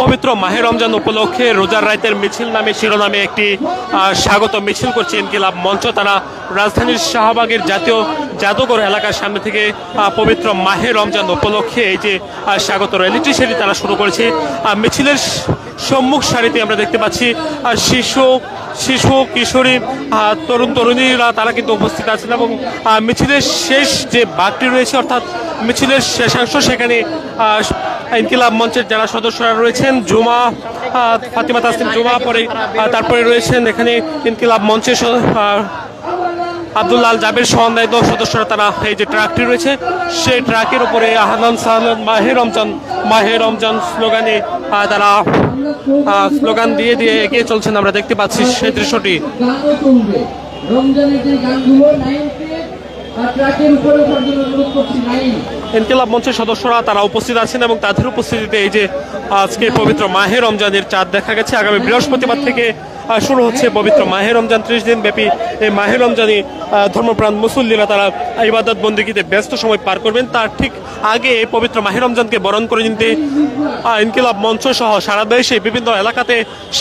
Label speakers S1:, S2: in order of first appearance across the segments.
S1: পবিত্র মাহে রমজান উপলক্ষে রোজার রাইতের মিছিল নামে শিরোনামে একটি স্বাগত মিছিল করছে ইনকিলাব মঞ্চ। তারা রাজধানীর শাহবাগের জাতীয় জাদুঘর এলাকার সামনে থেকে পবিত্র মাহে রমজান উপলক্ষে এই যে স্বাগত র্যালিটি সেটি তারা শুরু করেছে। মিছিলের সম্মুখ সারিতে আমরা দেখতে পাচ্ছি শিশু শিশু, কিশোরী তরুণ, তরুণীরা তারা কিন্তু উপস্থিত আছেন এবং মিছিলের শেষ যে বাঘটি রয়েছে, অর্থাৎ মিছিলের শেষাংশ সেখানে ইনকিলাব মঞ্চের যারা সদস্যরা রয়েছেন, জুমা ফাতিমা তাসলিম জুমা, পরে তারপরে রয়েছেন এখানে ইনকিলাব মঞ্চের আব্দুল্লাল জাবের সন্দায়িত সদস্যরা তারা এই যে ট্রাকটি রয়েছে, সেই ট্রাকের উপরে আহলান সাহলান মাহে রমজান মাহে রমজান স্লোগানে তারা স্লোগান দিয়ে দিয়ে এগিয়ে চলছেন। আমরা দেখতে পাচ্ছি সেই দৃশ্যটি।
S2: রমজানের যে গানগুলো ট্রাকের উপরে করছি
S1: ইনকিলাব মঞ্চের সদস্যরা তারা উপস্থিত আছেন এবং তাদের উপস্থিতিতে এই যে আজকে পবিত্র মাহে রমজানের চাঁদ দেখা গেছে। আগামী বৃহস্পতিবার থেকে শুরু হচ্ছে পবিত্র মাহে রমজান ত্রিশ দিন ব্যাপী এই মাহে রমজানে ধর্মপ্রাণ মুসল্লিরা তারা ইবাদত বন্দিগিতে ব্যস্ত সময় পার করবেন। তার ঠিক আগে এই পবিত্র মাহে রমজানকে বরণ করে নিতে ইনকিলাব মঞ্চ সহ সারা দেশে বিভিন্ন এলাকাতে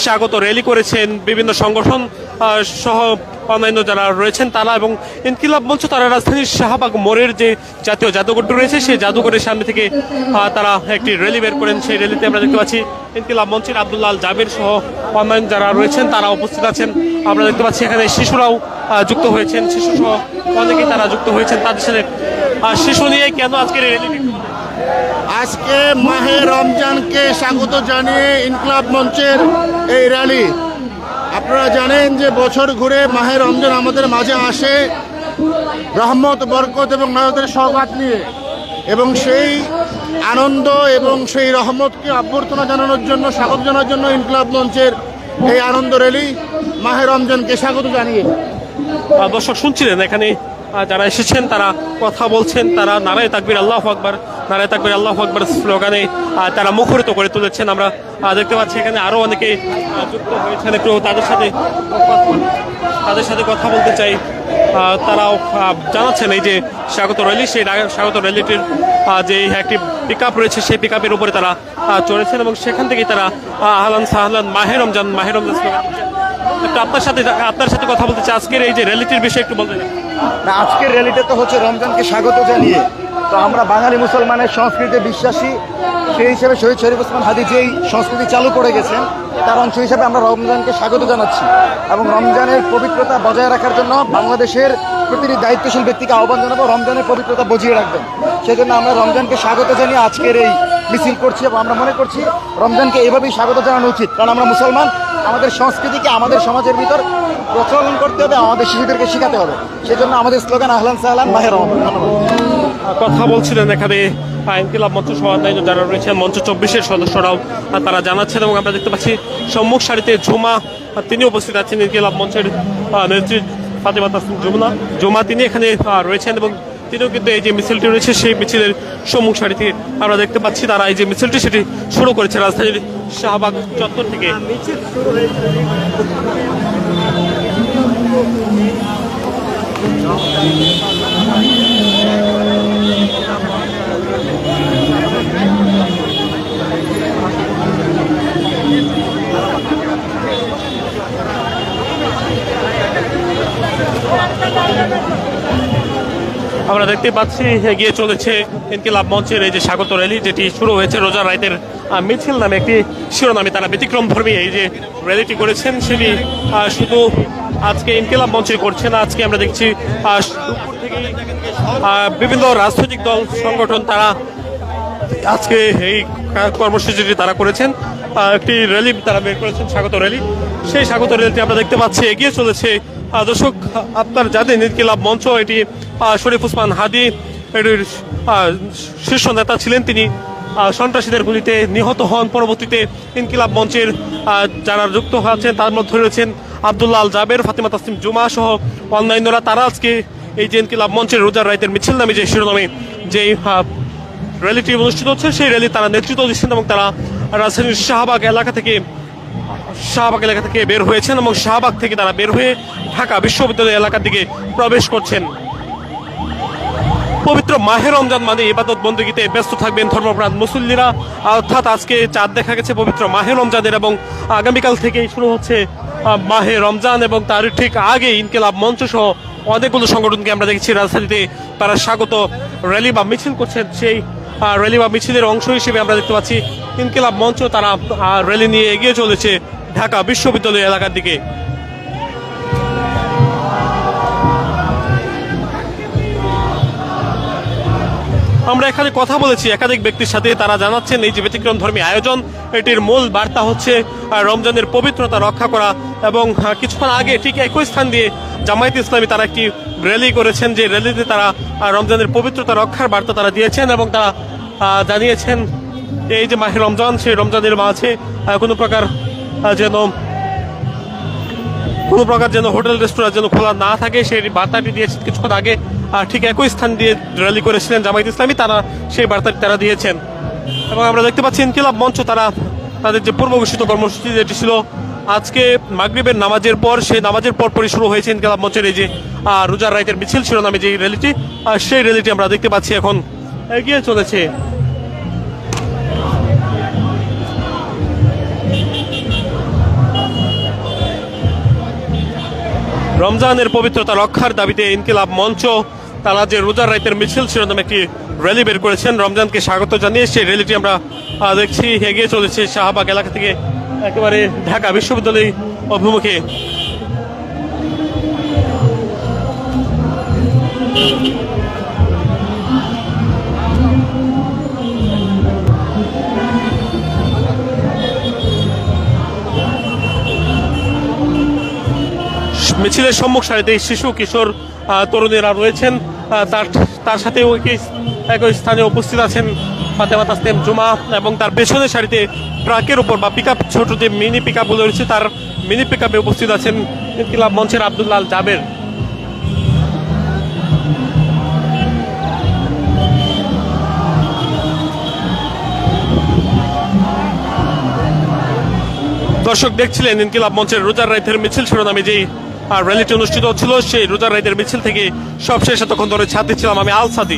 S1: স্বাগত র্যালি করেছেন বিভিন্ন সংগঠন সহ অন্যান্য যারা রয়েছেন তারা এবং ইনকিলাব মঞ্চ তারা রাজধানীর শাহবাগ মোড়ের যে জাতীয় জাদুঘরটি রয়েছে, সেই জাদুঘরের সামনে থেকে তারা একটি র্যালি বের করেন। সেই র্যালিতে আমরা দেখতে পাচ্ছি ইনকিলাব মঞ্চের আব্দুল্লাল জাবের সহ অন্যান্য যারা রয়েছেন তারা উপস্থিত আছেন। আমরা দেখতে পাচ্ছি এখানে শিশুরাও যুক্ত হয়েছেন। শিশু সহ অনেকেই তারা যুক্ত হয়েছেন। তাদের সাথে শিশু নিয়ে কেন আজকের র্যালি
S3: আজকে মাহে রমজানকে স্বাগত জানিয়ে ইনকলাব মঞ্চের এই র্যালি আপনারা জানেন যে বছর ঘুরে মাহের রমজান আমাদের মাঝে আসে রহমত, বরকত এবং নায়তের সৌগাত নিয়ে। এবং সেই আনন্দ এবং সেই রহমতকে অভ্যর্থনা জানানোর জন্য, স্বাগত জানার জন্য ইনকলাব মঞ্চের এই আনন্দ র্যালি মাহের রমজানকে স্বাগত জানিয়ে।
S1: দর্শক শুনছিলেন এখানে যারা এসেছেন তারা কথা বলছেন তারা নারায় তাকবির আল্লাহ আকবর নারায় তাকবির আল্লাহ আকবর স্লোগানে তারা মুখরিত করে তুলেছেন। আমরা দেখতে পাচ্ছি এখানে আরও অনেকে যুক্ত হয়েছেন। একটু তাদের সাথে তাদের সাথে কথা বলতে চাই। তারাও জানাচ্ছেন এই যে স্বাগত র্যালি সেই স্বাগত র্যালিটির যে একটি পিক রয়েছে সেই পিক উপরে তারা চড়েছেন এবং সেখান থেকেই তারা আহ, আহলান সাহলান মাহে রমজান মাহে রমজান আপনার সাথে আপনার সাথে কথা বলতে চাই। আজকের এই যে র্যালিটির বিষয়ে একটু বলতে চাই।
S4: না, আজকের র্যালিতে তো হচ্ছে রমজানকে স্বাগত জানিয়ে, তো আমরা বাঙালি মুসলমানের সংস্কৃতিতে বিশ্বাসী, সেই হিসেবে শহীদ শরীফ ওসমান হাদি যেই সংস্কৃতি চালু করে গেছেন, তার অংশ হিসেবে আমরা রমজানকে স্বাগত জানাচ্ছি। এবং রমজানের পবিত্রতা বজায় রাখার জন্য বাংলাদেশের প্রতিটি দায়িত্বশীল ব্যক্তিকে আহ্বান জানাব, রমজানের পবিত্রতা বজিয়ে রাখবেন। সেজন্য আমরা রমজানকে স্বাগত জানিয়ে আজকের এই মিছিল করছি এবং আমরা মনে করছি রমজানকে এভাবেই স্বাগত জানানো উচিত। কারণ আমরা মুসলমান, আমাদের সংস্কৃতিকে আমাদের সমাজের ভিতর প্রচলন করতে হবে, আমাদের শিশুদেরকে শেখাতে হবে। সেজন্য আমাদের স্লোগান, আহলান সাহলান মাহের
S1: কথা বলছিলেন এখানে ইনকিলাব মঞ্চ অন্যান্য যারা রয়েছেন, মঞ্চ চব্বিশের সদস্যরাও তারা জানাচ্ছেন এবং আমরা দেখতে পাচ্ছি সম্মুখ সারিতে ঝুমা তিনি উপস্থিত আছেন ইনকিলাব মঞ্চের নেত্রী ফাতেমা তাসলিম জুমনা জুমা তিনি এখানে রয়েছেন এবং তিনিও কিন্তু এই যে মিছিলটি রয়েছে, সেই মিছিলের সম্মুখ সারিতে আমরা দেখতে পাচ্ছি, তারা এই যে মিছিলটি সেটি শুরু করেছে রাজধানীর শাহবাগ চত্বর থেকে। আমরা দেখতে পাচ্ছি, এগিয়ে চলেছে ইনকিলাব মঞ্চের এই যে স্বাগত র্যালি, যেটি শুরু হয়েছে রোজা রাইতের মিছিল নামে একটি শিরোনামে তারা ব্যতিক্রম ধর্মী এই যে র্যালিটি করেছেন। সেটি শুধু আজকে ইনকিলাব মঞ্চে করছে না, আজকে আমরা দেখছি বিভিন্ন রাজনৈতিক দল, সংগঠন তারা আজকে এই কর্মসূচিটি তারা করেছেন। একটি র্যালি তারা বের করেছেন, স্বাগত র্যালি। সেই স্বাগত র্যালিটি আমরা দেখতে পাচ্ছি, এগিয়ে চলেছে দর্শক, আপনার জানেন ইনকিলাব মঞ্চ, এটি শরীফ উসমান হাদি, এটির শীর্ষ নেতা ছিলেন তিনি। সন্ত্রাসীদের গুলিতে নিহত হন। পরবর্তীতে ইনকিলাব মঞ্চের যারা যুক্ত আছেন, তার মধ্যে রয়েছেন আব্দুল্লাহ আল জাবের, ফাতিমা তাসিম জুমা সহ অন্যান্যরা। তারা আজকে এই যে ইনকিলাব মঞ্চের রোজার রাইতের মিছিল নামে যে শিরোনামে যে র্যালিটি অনুষ্ঠিত হচ্ছে, সেই র্যালি তারা নেতৃত্ব দিচ্ছেন এবং তারা রাজধানীর শাহবাগ এলাকা থেকে শাহবাগ এলাকা থেকে বের হয়েছেন এবং শাহবাগ থেকে তারা বের হয়ে ঢাকা বিশ্ববিদ্যালয় এলাকার দিকে প্রবেশ করছেন। পবিত্র মাহে রমজান মানে ইবাদত বন্দীগীতে ব্যস্ত থাকবেন ধর্মপ্রাণ মুসল্লিরা। অর্থাৎ আজকে চাঁদ দেখা গেছে পবিত্র মাহে রমজানের এবং আগামীকাল থেকেই শুরু হচ্ছে মাহে রমজান এবং তার ঠিক আগে ইনকেলাব মঞ্চ সহ অনেকগুলো সংগঠনকে আমরা দেখেছি। রাজধানীতে তারা স্বাগত র্যালি বা মিছিল করছেন। সেই র্যালি বা মিছিলের অংশ হিসেবে আমরা দেখতে পাচ্ছি, ইনকেলাব মঞ্চ তারা র্যালি নিয়ে এগিয়ে চলেছে। ঢাকা বিশ্ববিদ্যালয় এলাকার দিকে। আমরা এখানে কথা বলেছি, একাধিক ব্যক্তির সাথে। তারা জানাচ্ছেন, এই যে ব্যতিক্রম ধর্মী আয়োজন, এটির মূল বার্তা হচ্ছে রমজানের পবিত্রতা রক্ষা করা এবং কিছুক্ষণ আগে ঠিক একই স্থান দিয়ে জামায়াত ইসলামী তারা একটি র্যালি করেছেন, যে র্যালিতে তারা রমজানের পবিত্রতা রক্ষার বার্তা তারা দিয়েছেন এবং তারা জানিয়েছেন, এই যে মাহে রমজান, সেই রমজানের মাঝে কোনো প্রকার যেন কোনো প্রকার যেন হোটেল রেস্টুরেন্ট যেন খোলা না থাকে, সেই বার্তাটি দিয়েছেন কিছুক্ষণ আগে। ঠিক একই স্থান দিয়ে র্যালি করেছিলেন জামায়াত ইসলামী, তারা সেই বার্তাটি তারা দিয়েছেন। এবং আমরা দেখতে পাচ্ছি ইনকিলাব মঞ্চ, তারা তাদের যে পূর্ব ঘোষিত কর্মসূচি যেটি ছিল, আজকে মাগরিবের নামাজের পর, সেই নামাজের পর পরই শুরু হয়েছে ইনকিলাব মঞ্চের এই যে রোজার রাইতের মিছিল শিরোনামে যে র্যালিটি সেই র্যালিটি আমরা দেখতে পাচ্ছি এখন। এগিয়ে চলেছে। রমজানের পবিত্রতা রক্ষার দাবিতে ইনকিলাব মঞ্চ তারা যে রোজার রাইতের মিছিল শিরোনাম একটি র্যালি বের করেছেন। রমজানকে স্বাগত জানিয়ে সেই র্যালিটি আমরা দেখছি। এগিয়ে চলেছে শাহবাগ এলাকা থেকে একেবারে ঢাকা বিশ্ববিদ্যালয় অভিমুখে। মিছিলের সম্মুখ সারিতে শিশু, কিশোর তরুণীরা রয়েছেন। তার তার সাথে একই একই স্থানে উপস্থিত আছেন ফাতেমা তাসলিম জুমা এবং তার পেছনের সারিতে ট্রাকের উপর বা পিক ছোট যে মিনি পিক আপগুলো রয়েছে, তার মিনি পিক আপে উপস্থিত আছেন ইনকিলাব মঞ্চের আব্দুল্লাল জাবের। দর্শক দেখছিলেন ইনকিলাব মঞ্চের রোজার রাইতের মিছিল শিরোনামে যেই র্যালিটি অনুষ্ঠিত হচ্ছিল সেই রোজার রাইদের মিছিল থেকে সবশেষ এতক্ষণ ধরে ছাত্রী ছিলাম আমি আল সাদি